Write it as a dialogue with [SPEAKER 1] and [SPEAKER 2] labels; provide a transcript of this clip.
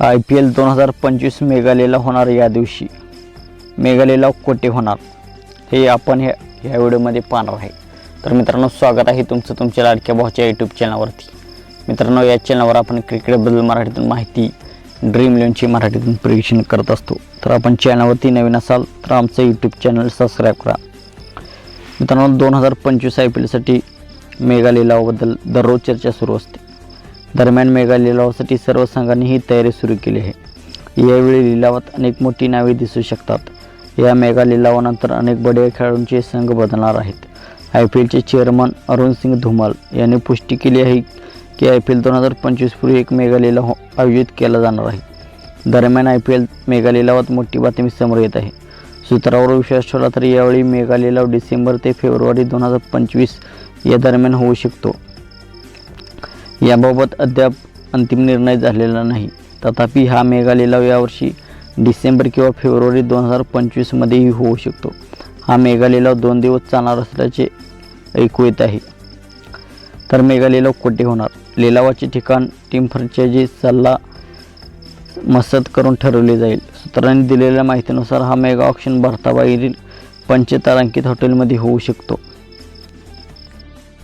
[SPEAKER 1] I P L दोन हजार पंचवीस मेघालयला होणार या दिवशी. मेघालयला कोटे होणार? हे आपण ह्या ह्या व्हिडिओमध्ये पाहणार आहे. तर मित्रांनो स्वागत आहे तुमचं तुमच्या लाडक्या भावाच्या यूट्यूब चॅनलवरती मित्रांनो या चॅनलवर आपण क्रिकेटबद्दल मराठीतून माहिती ड्रीम इलेव्हनची मराठीतून प्रेक्षण करत असतो. तर आपण चॅनलवरती नवीन असाल तर आमचं यूट्यूब चॅनल सबस्क्राईब करा. मित्रांनो दोन हजार पंचवीस आय पी एलसाठी मेघालयलाबद्दल दररोज चर्चा सुरू असते. दरम्यान मेगा लिलावासाठी सर्व संघांनी ही तयारी सुरू केली आहे. यावेळी लिलावात अनेक मोठी नावे दिसू शकतात. या मेगा लिलावानंतर अनेक बडे खेळाडूंचे संघ बदलणार आहेत. आय पी एलचे चेअरमन अरुण सिंग धुमाल यांनी पुष्टी केली आहे की आय पी एल दोन हजार पंचवीसपूर्वी एक मेगा लिलाव हो- आयोजित केला जाणार आहे. दरम्यान आय पी एल मेगा लिलावात मोठी बातमी समोर येत आहे. सूत्रावर विश्वास ठेवला तर यावेळी मेगा लिलाव डिसेंबर ते फेब्रुवारी दोन हजार पंचवीस या दरम्यान होऊ शकतो. याबाबत अद्याप अंतिम निर्णय झालेला नाही. तथापि हा मेगा लिलाव यावर्षी डिसेंबर किंवा फेब्रुवारी दोन हजार पंचवीसमध्येही होऊ शकतो. हा मेगा लिलाव दोन दिवस चालणार असल्याचे ऐकू येत आहे. तर मेगा लिलाव कोठे होणार? लिलावाचे ठिकाण टीम फ्रँचायझी सल्ला मसत करून ठरवले जाईल. सूत्रांनी दिलेल्या माहितीनुसार हा मेगा ऑप्शन भारताबाहेरील पंचतारांकित हॉटेलमध्ये होऊ शकतो.